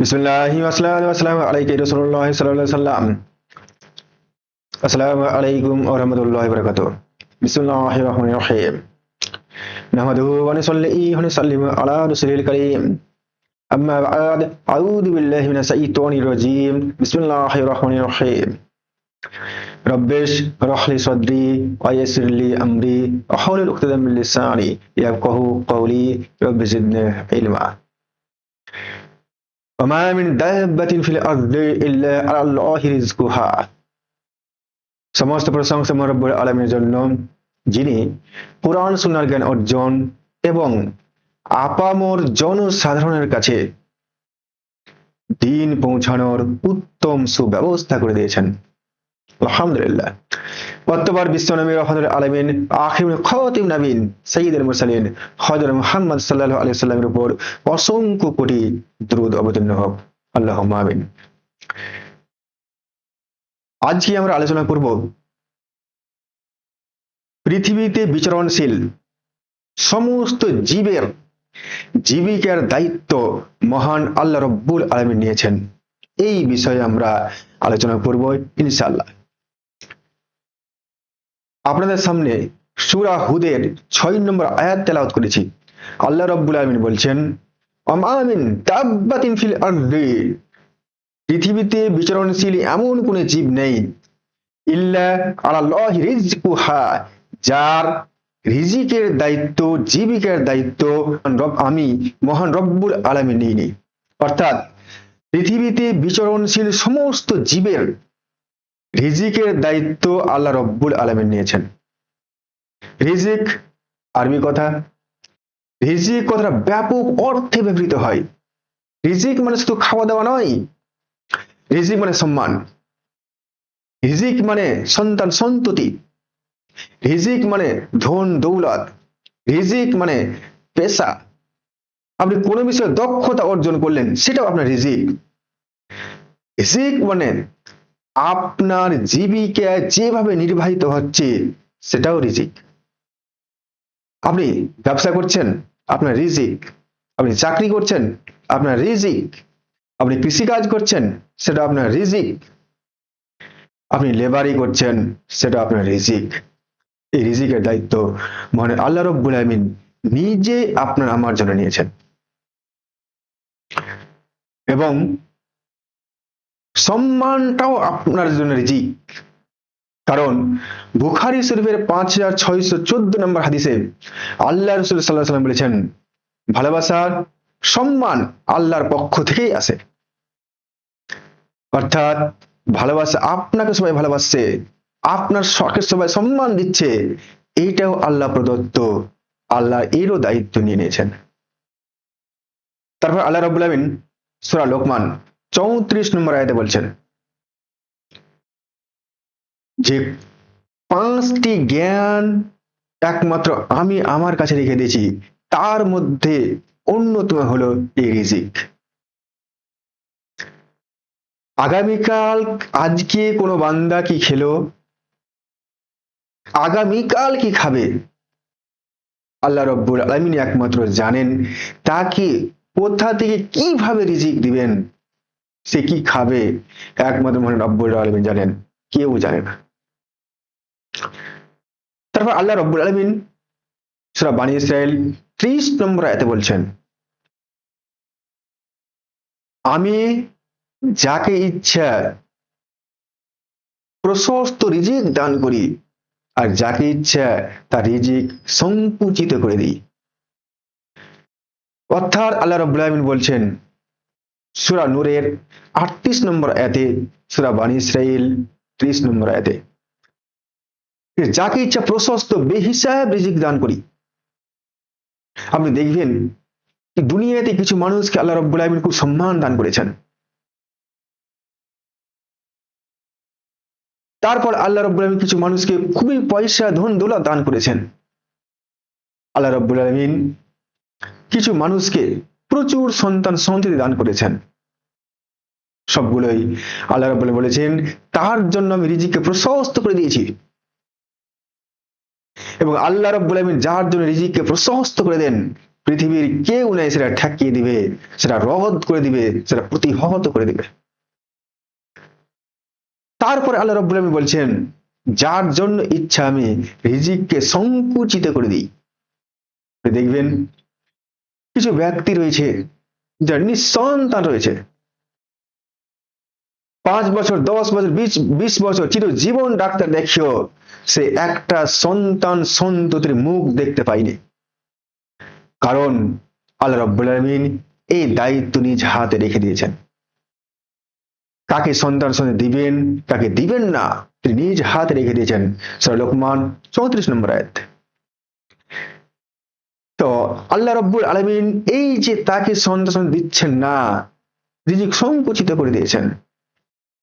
بسم الله والصلاة والسلام عليك رسول الله صلى الله عليه وسلم السلام عليكم ورحمة الله وبركاته بسم الله الرحمن الرحيم نحمده ونصلي ونسلم على رسول الكريم أما بعد أعوذ بالله من الشيطان الرجيم بسم الله الرحمن الرحيم ربش اشرح لي صدري ويسر لي أمري وحول عقدة من لساني يفقهوا قولي رب زدني علما وما من دابة في الأرض إلا على الله رزقها সমস্ত প্রশংসা মরব্বুল আলমের জন্য যিনি কোরআন সুনার জ্ঞান অর্জন এবং আপামর জনসাধারণের কাছে দিন পৌঁছানোর উত্তম সুব্যবস্থা করে দিয়েছেন আলহামদুলিল্লাহ বর্তমান বিশ্বনবী রহমতুল আলমিন আখিম খতিম নবীন সঈদুল মুরসালিন হজর মুহাম্মদ সাল্লাহ আলি সাল্লামের উপর অসংখ্য কোটি দ্রুত অবতীর্ণ হোক। আল্লাহ আমিন। আজকে আমরা আলোচনা করব পৃথিবীতে বিচরণশীল সমস্ত জীবের জীবিকার দায়িত্ব মহান আল্লাহ রব্বুল আলমিন নিয়েছেন। এই বিষয়ে আমরা আলোচনা করব ইনশাআল্লাহ। আপনাদের সামনে সুরা হুদের ছয় নম্বর আয়াত তেলাওয়াত করেছি। আল্লাহ রব্বুল আলমিন বলছেন পৃথিবীতে বিচরণশীল এমন কোন জীব নেই, ইল্লা আলাল্লাহি রিজকুহা যার রিজিকের দায়িত্ব, জীবিকার দায়িত্ব আমি, মহান রব্বুল আলামিন নিইনি অর্থাৎ পৃথিবীতে বিচরণশীল সমস্ত জীবের রিজিকের দায়িত্ব আল্লাহ রব্বুল আলমিন নিয়েছেন। রিজিক আরবি কথা, রিজিক কথাটা ব্যাপক অর্থে ব্যবহৃত হয়। রিজিক মানে শুধু খাওয়া দাওয়া নয়, রিজিক মানে সম্মান। রিজিক মানে সন্তান সন্ততি। রিজিক মানে ধন দৌলত। রিজিক মানে পেশা। আপনি কোনো বিষয়ে দক্ষতা অর্জন করলেন, সেটাও আপনার রিজিক। রিজিক মানে আপনার জীবিকা যেভাবে নির্বাহিত হচ্ছে, সেটাও রিজিক। আপনি ব্যবসা করছেন, আপনার রিজিক। আপনি চাকরি করছেন, আপনার রিজিক। আপনি কৃষিকাজ করছেন, সেটা আপনার রিজিক। আপনি লেবারি করছেন, সেটা আপনার রিজিক। এই রিজিকের দায়িত্ব মানে আল্লাহ রব্বুল আলমিন নিজে আপনার আমার জন্য নিয়েছেন। এবং সম্মানটাও আপনার জন্য রিজিক। কারণ বুখারি শরীফের পাঁচ হাজার ছয়শো চোদ্দ নম্বর হাদিসে আল্লাহ রসুল সাল্লাহ সাল্লাম বলেছেন ভালোবাসার সম্মান আল্লাহর পক্ষ থেকেই আসে। অর্থাৎ ভালোবাসা আপনাকে সবাই ভালোবাসছে, আপনার শখের সবাই সম্মান দিচ্ছে, এইটাও আল্লাহ প্রদত্ত, আল্লাহ এরও দায়িত্ব নিয়ে নিয়েছেন। তারপর আল্লাহ রবুল আমিন সুরা লোকমান চৌত্রিশ নম্বর আয়াতে বলছেন যে পাঁচটি জ্ঞান একমাত্র আমি আমার কাছে রেখে দিয়েছি, তার মধ্যে অন্যতম হলো এই রিজিক। আগামীকাল আজকে কোনো বান্দা কি খেলো? আগামীকাল কি খাবে? আল্লাহ রব্বুল আলমিন একমাত্র জানেন, তাকে কোথা থেকে কীভাবে রিজিক দিবেন? সে কি খাবে? একমাত্র মনে রব্বুল আলমিন জানেন, কেউ জানে না। তারপর আল্লাহ রব্বুল আলমিন সুরা বানী ইসরায়েল ত্রিশ নম্বর এতে বলছেন, আমি যাকে ইচ্ছা প্রশস্ত রিজিক দান করি আর যাকে ইচ্ছা তার রিজিক সংকুচিত করে দিই। অর্থাৎ আল্লাহ রব্বুল আলমিন বলছেন সুরা নূরের আটত্রিশ নম্বর এতে সুরা বানী ইসরাইল ত্রিশ নম্বর এতে যাকে ইচ্ছা প্রশস্ত, বেহিসাব রিজিক দান করি। আপনি দেখবেন দুনিয়াতে কিছু মানুষকে আল্লাহ রব্বুল আলমিন খুব সম্মান দান করেছেন। তারপর আল্লাহ রব্বুল আলমিন কিছু মানুষকে খুবই পয়সা, ধন দোলা দান করেছেন। আল্লাহ রব্বুল আলমিন কিছু মানুষকে প্রচুর সন্তান সন্ততি দান করেছেন। সবগুলোই আল্লাহ রব্বুল বলেছেন তার জন্য আমি রিজিককে প্রশস্ত করে দিয়েছি। এবং আল্লাহ রব্বুল আলমিন যার জন্য রিজিককে প্রশস্ত করে দেন, পৃথিবীর কেউ নেই সেটা ঠেকিয়ে দিবে, সেটা রদ করে দিবে, সেটা প্রতিহত করে দিবে। তারপরে আল্লাহ রব্বুল আলামিন বলছেন, যার জন্য ইচ্ছা আমি রিজিককে সংকুচিত করে দিই। দেখবেন কিছু ব্যক্তি রয়েছে যার নিঃসন্তান রয়েছে। পাঁচ বছর, দশ বছর, বিশ বিশ বছর চির জীবন ডাক্তার দেখিও, সে একটা সন্তান সন্ততির মুখ দেখতে পায়নি কারণ আল্লাহ আলমিন এই দায়িত্ব নিজ হাতে রেখে দিয়েছেন। কাকে সন্তান সন্তান দিবেন কাকে দিবেন না, তিনি নিজ হাতে রেখে দিয়েছেন। সর লোকমান চৌত্রিশ নম্বর আয়াত। তো আল্লাহ রব্বুল আলমিন এই যে তাকে সন্তান দিচ্ছেন না রিজিক সংকুচিত করে দিয়েছেন।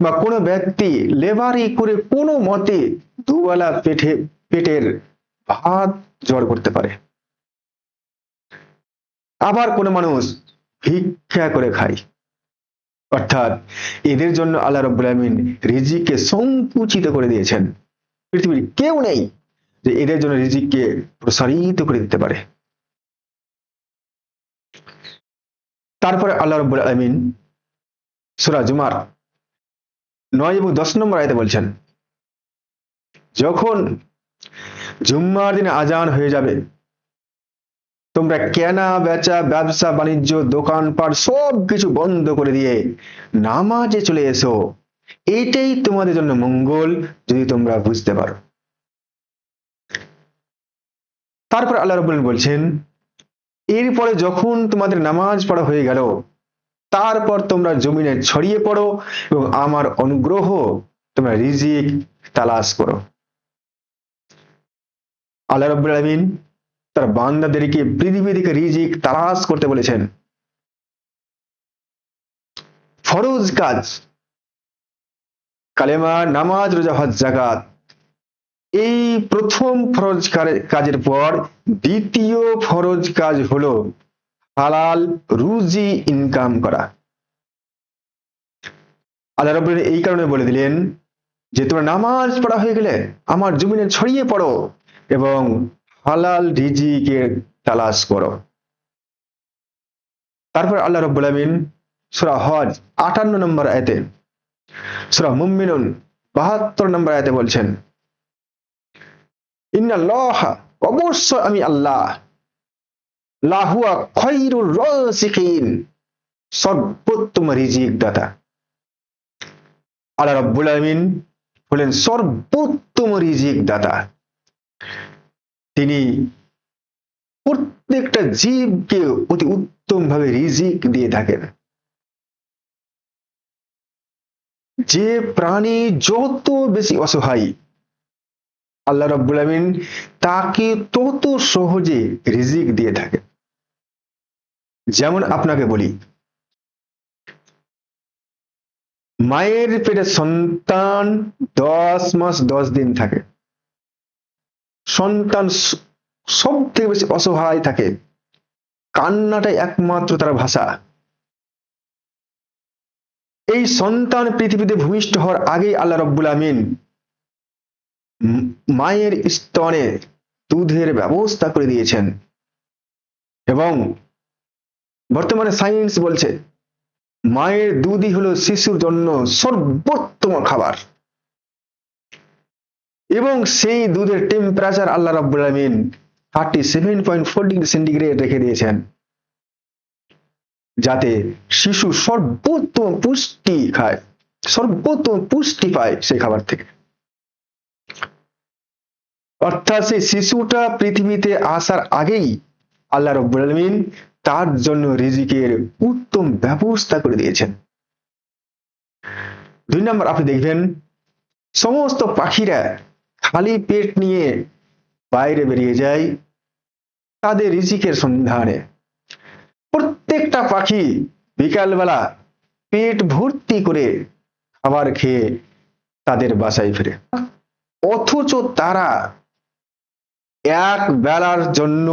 বা কোনো ব্যক্তি লেবারি করে কোনো মতে দুবেলা পেটে, পেটের ভাত জড় করতে পারে। আবার কোনো মানুষ ভিক্ষা করে খায়। অর্থাৎ এদের জন্য আল্লাহ রব্বুল আলমিন রিজিককে সংকুচিত করে দিয়েছেন। পৃথিবীর কেউ নেই যে এদের জন্য রিজিককে প্রসারিত করে দিতে পারে। তারপরে আল্লাহ রব্বুল আলমিন সুরা জুমার নয় এবং দশ নম্বর আয়তে বলছেন, যখন জুম্মার দিনে আজান হয়ে যাবে, তোমরা কেনা, বেচা, ব্যবসা, বাণিজ্য, দোকানপাট সব কিছু বন্ধ করে দিয়ে নামাজে চলে এসো। এইটাই তোমাদের জন্য মঙ্গল যদি তোমরা বুঝতে পারো। তারপর আল্লাহ রবুল বলছেন এরপরে যখন তোমাদের নামাজ পড়া হয়ে গেল, তারপর তোমরা জমিনে ছড়িয়ে পড়ো এবং আমার অনুগ্রহ তোমরা রিজিক তালাশ করো। আল্লাহ রব্বুল আলমিন তার বান্দাদেরকে পৃথিবী থেকে রিজিক তালাশ করতে বলেছেন। ফরজ কাজ, কালেমা, নামাজ, রোজা, হজ জাকাত এই প্রথম ফরজ কাজের পর দ্বিতীয় ফরজ কাজ হলো হালাল রুজি ইনকাম করা। আল্লাহ রব্বুল এই কারণে বলে দিলেন যে, তোমরা নামাজ পড়া হয়ে গেলে আমার জমিনে ছড়িয়ে পড়ো এবং হালাল রিজিকে তালাশ করো। তারপর আল্লাহ রব্বুল আমিন সুরা হজ আটান্ন নম্বর আয়তে, সুরা মুমিনুন বাহাত্তর নম্বর আয়তে বলছেন ইন্নাল্লাহ অবশ্য আমি আল্লাহ। লাহুয়া খৈরুর রসিকিন, সর্বোত্তম রিজিক দাতা। আল্লাহ রব্বুল আলমিন হলেন সর্বোত্তম রিজিক দাতা। তিনি প্রত্যেকটা জীবকে অতি উত্তম ভাবে রিজিক দিয়ে থাকেন। যে প্রাণী যত বেশি অসহায় আল্লাহ রব্বুল আমিন তাকে তত সহজে রিজিক দিয়ে থাকে যেমন আপনাকে বলি, মায়ের পেটে সন্তান দশ মাস দশ দিন থাকে। সন্তান সব থেকে বেশি অসহায় থাকে। কান্নাটাই একমাত্র তার ভাষা। এই সন্তান পৃথিবীতে ভূমিষ্ঠ হওয়ার আগেই আল্লাহ রব্বুল আমিন মায়ের স্তনে দুধের ব্যবস্থা করে দিয়েছেন। এবং বর্তমানে সায়েন্স বলছে, মায়ের দুধই হলো শিশুর জন্য সর্বোত্তম খাবার। এবং সেই দুধের টেম্পারেচার আল্লাহ রাব্বুল আলমিন thirty seven point four degree centigrade রেখে দিয়েছেন। যাতে শিশু সর্বোত্তম পুষ্টি খায়, সর্বোত্তম পুষ্টি পায় সেই খাবার থেকে। অর্থাৎ সেই শিশুটা পৃথিবীতে আসার আগেই আল্লাহ রব্বুল আলমিন তার জন্য রিজিকের উত্তম ব্যবস্থা করে দিয়েছেন। দুই নম্বর আপনি দেখবেন, সমস্ত পাখিরা খালি পেট নিয়ে বাইরে বেরিয়ে যায় তাদের রিজিকের সন্ধানে। প্রত্যেকটা পাখি বিকালবেলা পেট ভর্তি করে খাবার খেয়ে তাদের বাসায় ফিরে। অথচ তারা এক বেলার জন্য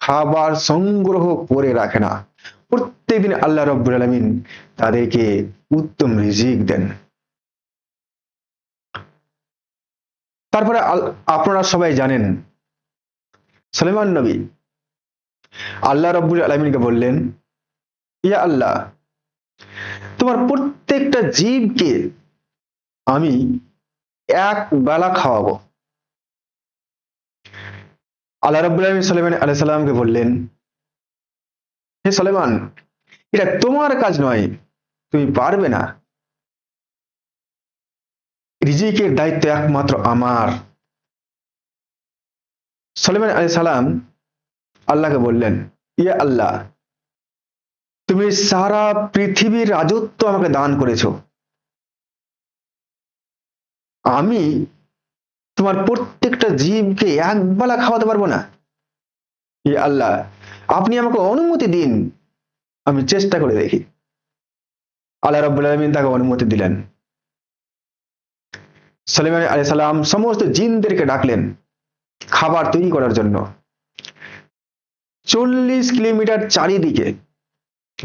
খাবার সংগ্রহ করে রাখে না। প্রত্যেকদিন আল্লাহ রব্বুল আলমিন তাদেরকে উত্তম রিজিক দেন। তারপরে আপনারা সবাই জানেন সলেমান নবী আল্লাহ রব্বুল আলমিনকে বললেন, ইয়া আল্লাহ, তোমার প্রত্যেকটা জীবকে আমি এক বেলা খাওয়াবো। আল্লাহ আলমিন সালেমান আলাহ সাল্লামকে বললেন, হে সলেমান এটা তোমার কাজ নয়, তুমি পারবে না। রিজিকের দায়িত্ব একমাত্র আমার। সলেমান আলী সালাম আল্লাহকে বললেন ইয়ে আল্লাহ, তুমি সারা পৃথিবীর রাজত্ব আমাকে দান করেছ। আমি তোমার প্রত্যেকটা জীবকে একবেলা খাওয়াতে পারব না। আল্লাহ, আপনি আমাকে অনুমতি দিন, আমি চেষ্টা করে দেখি। আল্লাহ রব্বুল আলমিন তাকে অনুমতি দিলেন। সালিমান আলি সাল্লাম সমস্ত জিনদেরকে ডাকলেন খাবার তৈরি করার জন্য। চল্লিশ কিলোমিটার চারিদিকে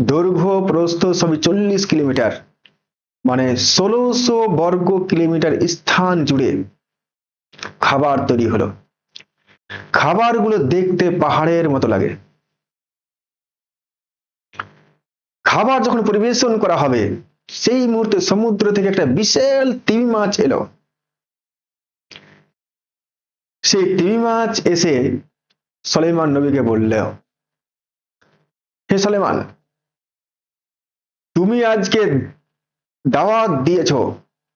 দৈর্ঘ্য, প্রস্থ সবই চল্লিশ কিলোমিটার মানে ষোলোশো বর্গ কিলোমিটার স্থান জুড়ে খাবার তৈরি হলো। খাবারগুলো দেখতে পাহাড়ের মতো লাগে। খাবার যখন পরিবেশন করা হবে, সেই মুহূর্তে সমুদ্র থেকে একটা বিশাল তিমি মাছ এলো। সেই তিমি মাছ এসে সলেমান নবীকে বলল, হে সলেমান, তুমি আজকে দাওয়াত দিয়েছ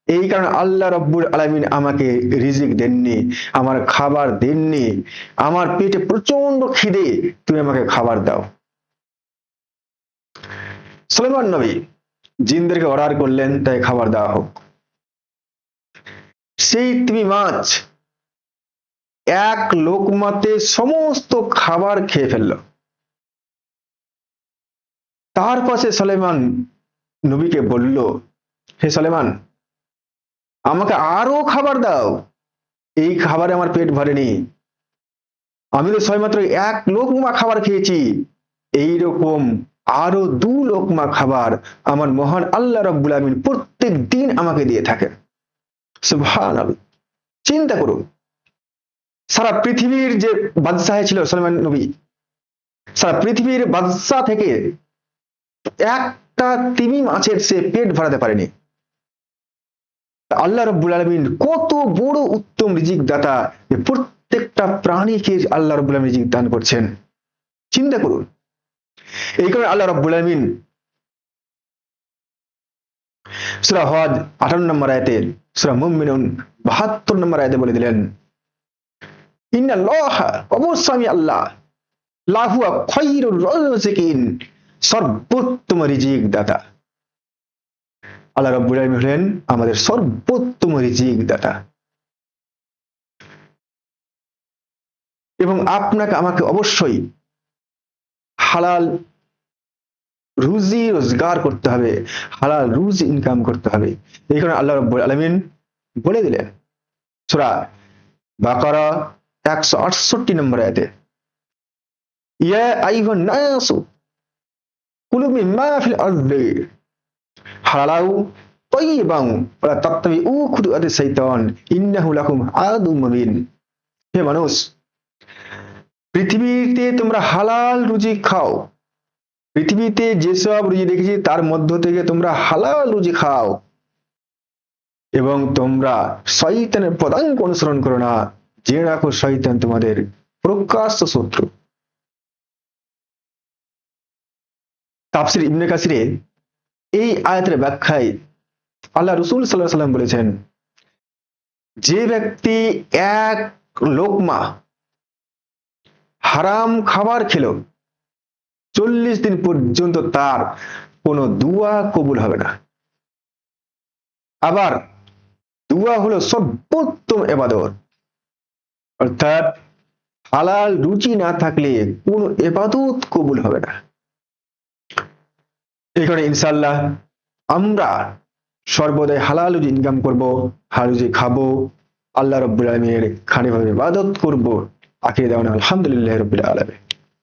এই কারণে আল্লাহ রব্বুল আলমিন আমাকে রিজিক দেননি, আমার খাবার দেননি, আমার পেটে প্রচণ্ড খিদে, তুমি আমাকে খাবার দাও। সলেমান নবী জিনদেরকে অর্ডার করলেন, তাই খাবার দেওয়া হোক। সেই তিমি মাছ এক লোকমাতে সমস্ত খাবার খেয়ে ফেলল। তার পাশে সলেমান নবীকে বলল, হে সলেমান আমাকে আরও খাবার দাও। এই খাবারে আমার পেট ভরেনি। আমি তো ছয়মাত্র এক লোকমা খাবার খেয়েছি। এই রকম আরও দু লোকমা খাবার আমার মহান আল্লাহ রব্বুল আমিন প্রত্যেক দিন আমাকে দিয়ে থাকে। সুবহান চিন্তা করুন। সারা পৃথিবীর যে বাদশাহ ছিল সলমান নবী, সারা পৃথিবীর বাদশাহ থেকে একটা তিমি মাছের সে পেট ভরাতে পারেনি। আল্লাহ রব্বুল আলমিন কত বড় উত্তম রিজিক দাতা প্রত্যেকটা প্রাণীকে আল্লাহ রব্বুল আলমিন রিজিক দান করছেন। চিন্তা করুন। এই কারণে আল্লাহ রব্বুল আলমিন সুরা আঠান্ন নম্বর আয়তে, সুরা বাহাত্তর নম্বর আয়তে বলে দিলেন অবশ্যই আল্লাহ, লাহুয়া রাজিকিন, সর্বোত্তম রিজিক দাতা আল্লাহ রব্বুল আলামিন হলেন আমাদের সর্বোত্তম রিজিক দাতা। এবং আপনাকে, আমাকে অবশ্যই হালাল রুজি রোজগার করতে হবে, হালাল রুজ ইনকাম করতে হবে। এই কারণে আল্লাহ রব্বুল আলমিন বলে দিলেন, সুরা বাকারা একশো আটষট্টি নম্বর আয়াতে, ইয়া আইহান নাসু কুলু মিম্মা হালালাউ হে মানুষ, পৃথিবীতে তোমরা হালাল রুজি খাও। পৃথিবীতে যেসব রুজি দেখেছি, তার মধ্য থেকে তোমরা হালাল রুজি খাও। এবং তোমরা শয়তানের পদাঙ্ক অনুসরণ করো না যে রাখো শয়তান তোমাদের প্রকাশ্য শত্রু। তাফসির ইবনে কাসিরে এই আয়াতের ব্যাখ্যায় আল্লাহ রসুল সাল্লাহ সাল্লাম বলেছেন, যে ব্যক্তি এক লোকমা হারাম খাবার খেলো, চল্লিশ দিন পর্যন্ত তার কোনো দুয়া কবুল হবে না। আবার দুয়া হলো সর্বোত্তম এবাদত। অর্থাৎ হালাল রুচি না থাকলে কোন এবাদত কবুল হবে না। কারণে ইনশাল্লাহ আমরা সর্বদাই হালাল ইনকাম করব হালুজি খাব, আল্লাহ রব্বুল আলমীর খানিভাবে ইবাদত করব। আখির দেওয়ান আলহামদুলিল্লাহ রবিল আলমী